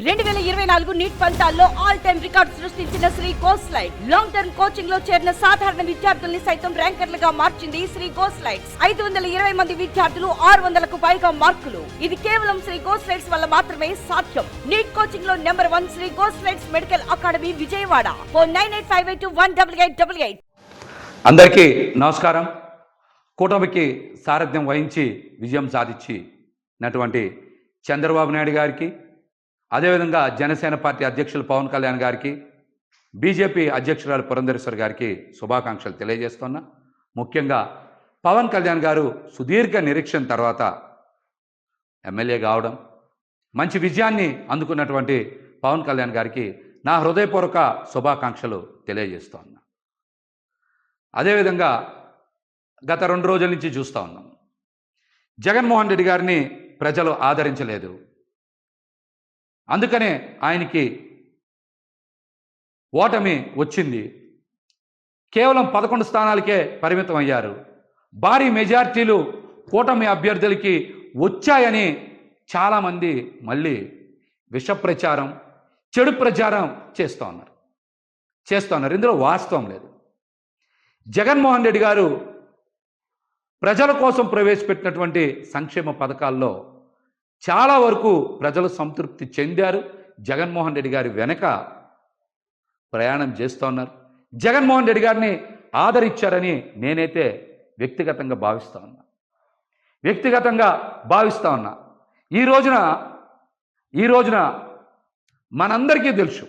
రెండు వేల ఇరవై నాలుగు నీట్ ఫలితాల్లో ఆల్ టైమ్ రికార్డు సృష్టించిన శ్రీ గోస్లైడ్ లాంగ్ టర్మ్ కోచింగ్లో చేరిన సాధారణ విద్యార్థుల్ని సైతం ర్యాంకర్లుగా మార్చింది శ్రీ గోస్లైడ్స్ ఐదు వందల ఇరవై మంది విద్యార్థులు ఆరు వందలకు పైగా మార్కులు. ఇది కేవలం శ్రీ గోస్లైడ్స్ వల్ల మాత్రమే సాధ్యం. నీట్ కోచింగ్లో number one Sri గోస్లైడ్స్ medical academy Vijayawada. Four nine eight five eight one double eight double eight. అందరికీ నమస్కారం. కూటమికి సారథ్యం వహించి విజయం సాధించినటువంటి చంద్రబాబు నాయుడు గారికి అదేవిధంగా జనసేన పార్టీ అధ్యక్షులు పవన్ కళ్యాణ్ గారికి బీజేపీ అధ్యక్షురాలు పురంధరేశ్వర్ గారికి శుభాకాంక్షలు తెలియజేస్తున్నా. ముఖ్యంగా పవన్ కళ్యాణ్ గారు సుదీర్ఘ నిరీక్షణ తర్వాత ఎమ్మెల్యే కావడం మంచి విజయాన్ని అందుకున్నటువంటి పవన్ కళ్యాణ్ గారికి నా హృదయపూర్వక శుభాకాంక్షలు తెలియజేస్తున్నా. అదేవిధంగా గత రెండు రోజుల నుంచి చూస్తూ ఉన్నాం. జగన్మోహన్ రెడ్డి గారిని ప్రజలు ఆదరించలేదు. అందుకనే ఆయనకి ఓటమి వచ్చింది. కేవలం పదకొండు స్థానాలకే పరిమితం అయ్యారు. భారీ మెజార్టీలు కూటమి అభ్యర్థులకి వచ్చాయని చాలామంది మళ్ళీ విష ప్రచారం చెడు ప్రచారం చేస్తూ ఉన్నారు. చేస్తూ ఉన్నారు. ఇందులో వాస్తవం లేదు. జగన్మోహన్ రెడ్డి గారు ప్రజల కోసం ప్రవేశపెట్టినటువంటి సంక్షేమ పథకాల్లో చాలా వరకు ప్రజలు సంతృప్తి చెందారు. జగన్మోహన్ రెడ్డి గారి వెనక ప్రయాణం చేస్తూ ఉన్నారు. జగన్మోహన్ రెడ్డి గారిని ఆదరించారని నేనైతే వ్యక్తిగతంగా భావిస్తూ ఉన్నా. వ్యక్తిగతంగా భావిస్తూ ఉన్నా. ఈ రోజున ఈ రోజున మనందరికీ తెలుసు.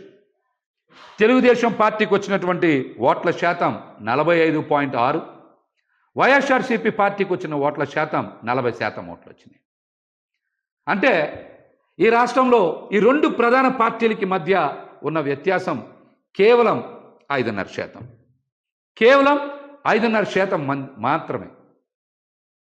తెలుగుదేశం పార్టీకి వచ్చినటువంటి ఓట్ల శాతం నలభై ఐదు పాయింట్ ఆరు. వైఎస్ఆర్సీపీ పార్టీకి వచ్చిన ఓట్ల శాతం నలభై శాతం ఓట్లు వచ్చినాయి. అంటే ఈ రాష్ట్రంలో ఈ రెండు ప్రధాన పార్టీలకి మధ్య ఉన్న వ్యత్యాసం కేవలం ఐదున్నర శాతం. కేవలం ఐదున్నర శాతం మాత్రమే.